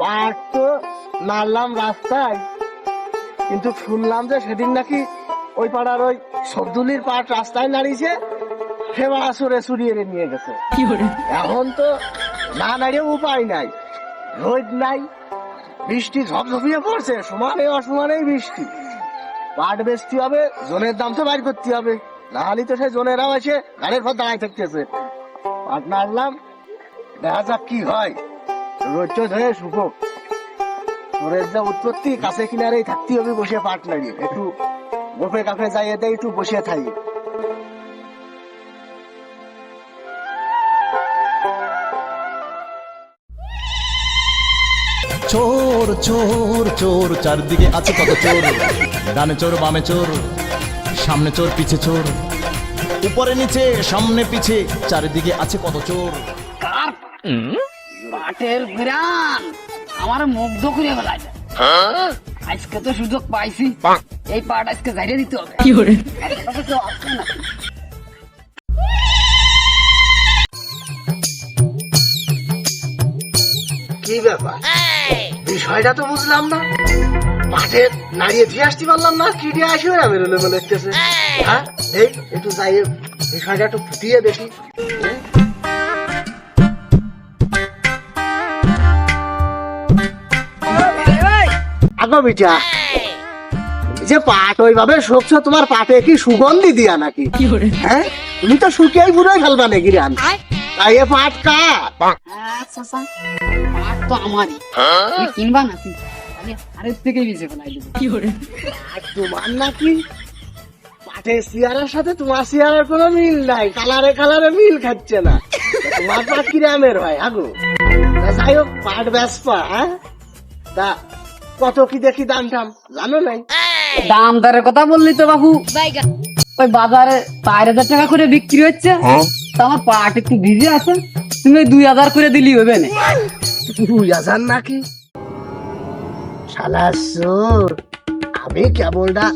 পাট তো নাড়লাম রাস্তায়। কিন্তু শুনলাম যে সেদিন নাকি ওই পাড়ার ওই সবদুলির পাট রাস্তায় নাড়িয়েছে সে বাড়া সরে সুরিয়ে নিয়ে গেছে। এখন তো না নাড়িয়ে উপায় নাই রোদ নাই বৃষ্টি ঝপঝপিয়ে পড়ছে সমানে অসমানেই বৃষ্টি। পাট বেচতে হবে জনের দাম তো বাইর করতে হবে নাহলে তো সেই জনেরাও এসে গাড়ির পর দাঁড়ায় থাকতেছে। পাট নাড়লাম দেখা যাক কি হয়। রোদ টোদ হয়ে শুকো তোরের যা উৎপত্তি কাছে কিনারেই থাকতে হবে বসে পাট নাড়িয়ে একটু যাইয়ে দেয় একটু বসে থাকি চোর চোর চোর চারদিকে আছে কত চোর? ডানে চোর বামে চোর সামনে চোর পিছে চোর। উপরে নিচে সামনে পিছে চারিদিকে আছে কত চোর? কার? পাটের বিরান আমার মুগ্ধ করে বেলায় আজকে তো সুযোগ পাইছি। এই পাট আজকে ঝাড়িয়ে দিতে হবে। কি করে? কেউ আসছে না। কি ব্যাপার? বিষয়টা তো বুঝলাম না। মাঠে নাড়িয়ে দিয়ে আসতে পারলাম না কি দিয়ে আসবে না বেরোলে মনে হচ্ছে হ্যাঁ? এই একটু যাই বিষয়টা একটু ফুটিয়ে দেখি। আগো বিটা যে পাট ওইভাবে শোকছ তোমার পাটে কি সুগন্ধি দিয়া নাকি? হ্যাঁ? তুমি তো শুকিয়েই পুরোই ফেলবা নাকি রান তাই এ পাট কার? আচ্ছা পাট তো আমারই। কিনবা না তুই আমি আরেক থেকে বেঁচে ফেলাই দেবো। কি করে? আর তোমার নাকি? পাটের চেয়ারের সাথে তোমার চেয়ারের কোনো মিল নাই কালারে কালারে মিল খাচ্ছে না। তোমার পাট কিরামের হয় আগো? যাই হোক পাট বেসপা হ্যাঁ? তা কত কি দেখি দাম টাম জানো নাই? দাম দরের কথা বললি তো বাবু। ওই বাজারে চার হাজার টাকা করে বিক্রি হচ্ছে। তা আমার পাট একটু ভিজে আছে। তুমি ওই দুই হাজার করে দিলি হবে না দুই হাজার নাকি? শালা চোর আমি কেবলটা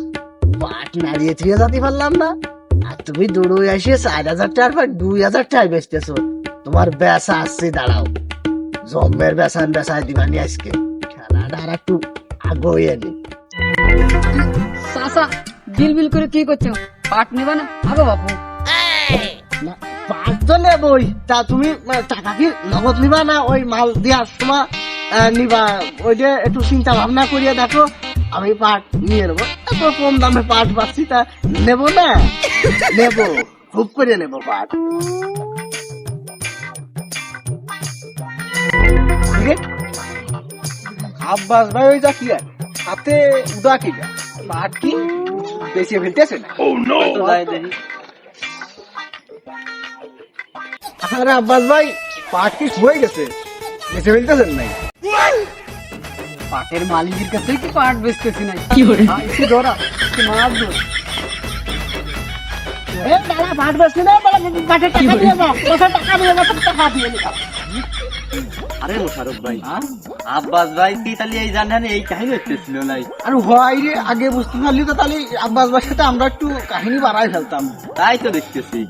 পাট নাড়িয়ে থিয়ে যেতে পারলাম না। আর তুমি দৌড়ে আসিয়ে চার হাজার টাকার পর দুই হাজার টাকা বেচতেছো। তোমার বেচা আসছে দাঁড়াও। জম্মের বেচান বেচায় দিবানি আজকে। খেলাটা আর একটু নি চাষা বিল বিল করে কি করছ? পাট নেবে না? আগো না, পাট তো নেবই। তা তুমি টাকা কি নগদ নিবা না ওই মাল দেওয়ার সময় নিবা? ওই যে একটু চিন্তা ভাবনা করিয়ে দেখো আমি পাট নিয়ে নেব। এত কম দামে পাট পাচ্ছি তা নেব না? নেব খুব করে নেব পাট। আব্বাস ভাই ওই যা কি আর হাতে উদা কি যা পাট কি বেশি ফেলতেছে না। তো যাই দেখি আরে আব্বাস ভাই পাট কি হয়ে গেছে? বেঁচে ফেলতেছেন নাই। পাটের মালিকের কাছে কি পাট বেচতেছি নাই? কি করে? কি ধরা কি মার দোষ এ দাদা পাট বেচতে না? বলে টাকা দিয়ে দাও। টাকা দিয়ে দাও টাকা দিয়ে দাও। আরে মোশারফ ভাই আব্বাস ভাই কি তাহলে এই জানেন এই কাহিনী হচ্ছিল নাই আর হয় রে আগে বুঝতে পারলি তো তাহলে আব্বাস ভাইয়ের সাথে আমরা একটু কাহিনী বাড়াই ফেলতাম। তাই তো দেখতেছি।